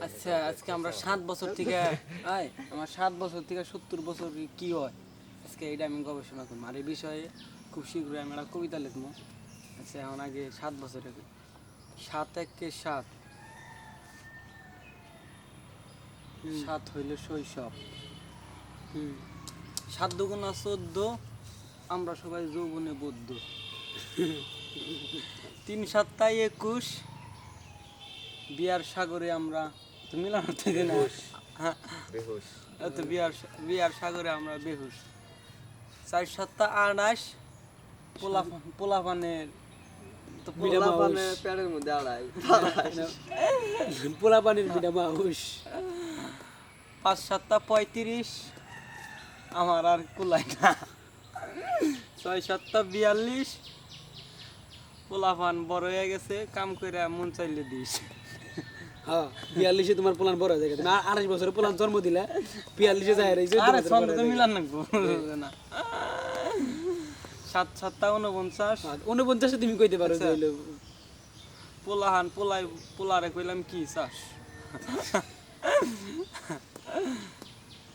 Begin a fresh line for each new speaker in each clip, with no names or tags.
আচ্ছা আজকে আমরা সাত বছর থেকে, আয়, আমার সাত বছর থেকে সত্তর বছর কি হয়? আজকে এইটা আমি গবেষণা করব। আর এই বিষয়ে খুব শীঘ্রই আমি একটা কবিতা লিখব। আচ্ছা এখন আগে সাত বছর আগে। সাত একে সাত। সাত হইল শৈশব। হুম। সাত দুগুণা চোদ্দ, আমরা সবাই যৌবনে বদ্ধ। তিন সাতটায় একুশ। বিয়ার সাগরে আমরা তো মিলানো থেকে না। হ্যাঁ। তো বিয়ার বিয়ার সাগরে আমরা বেহুশ। চার সাতটা আড়াইশ। পোলা পোলাপানের তো
পোলাপানে প্যাডের মধ্যে আড়াই।
পোলা পানির
পাঁচ সাতটা পঁয়ত্রিশ। আমার আর কুলাই না। ছয় সাতটা বিয়াল্লিশ। পোলাপান বড় হয়ে গেছে কাম করে মন চাইলে দিস।
হ্যাঁ বিয়াল্লিশে তোমার পোলান বড় হয়ে গেছে আড়াইশ বছরে পোলান জন্ম দিলে বিয়াল্লিশে যায় রয়েছে
আরে ছন্দ তো মিলান না। সাত সাতটা উনপঞ্চাশ
উনপঞ্চাশে তুমি কইতে পারো
পোলাহান পোলাই পোলারে কইলাম কি চাস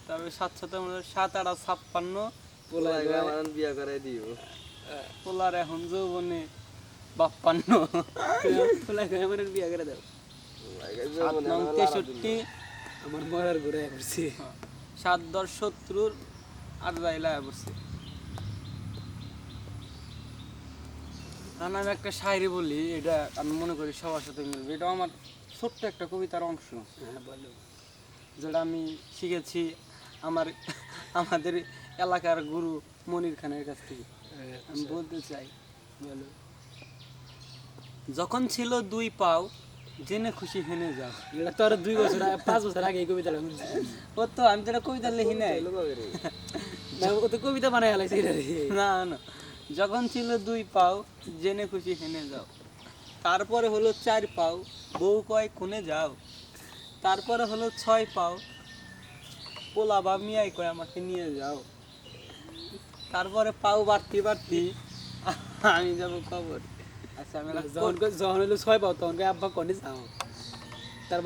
তারপরে সাত সাথে সাত আটা ছাপ্পান্ন।
বিয়া করে
পোলার এখন যৌবনে বাপ্পান্ন।
আমার বিয়া করে দাও
সাত নং তেষট্টি।
আমার মরার ঘুরে করছি
সাত দশ সত্তর আর যাইলা বসছে আমি একটা শায়রি বলি এটা আমি মনে করি সবার সাথে মিলবে। এটা আমার ছোট্ট একটা কবিতার অংশ।
হ্যাঁ বলো।
যেটা আমি শিখেছি আমার আমাদের এলাকার গুরু মনির খানের কাছ থেকে। আমি বলতে চাই।
বলো।
যখন ছিল দুই পাও জেনে খুশি হেনে যাও।
এটা তো আর দুই বছর আগে- পাঁচ বছর আগে এই শুনছি
ও তো আমি তো কবিতা লিখি নাই।
না, ও তো কবিতা বানাই হালাইছে
না না। যখন ছিল দুই পাও জেনে খুশি হেনে যাও। তারপরে হলো চার পাও বউ কয় কোনে যাও। তারপরে হলো ছয় পাও পোলা বা মিয়াই কয় আমাকে নিয়ে যাও। তারপরে পাও বাড়তি বাড়তি আমি যাব কবর। আচ্ছা আমি
যখন যখন হইল ছয় পাও তখন আব্বা কনে যাও? তারপরে